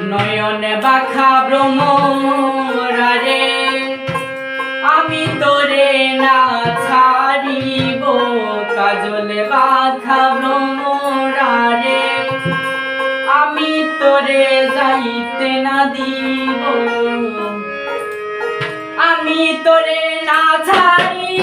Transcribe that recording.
নয়নে বাখা ভ্রমরারে, আমি তোরে না ছাড়িব, কাজলে বাখা ভ্রমরারে। আমি তোরে যাইতে না দিব, আমি তোরে না ছাড়িব।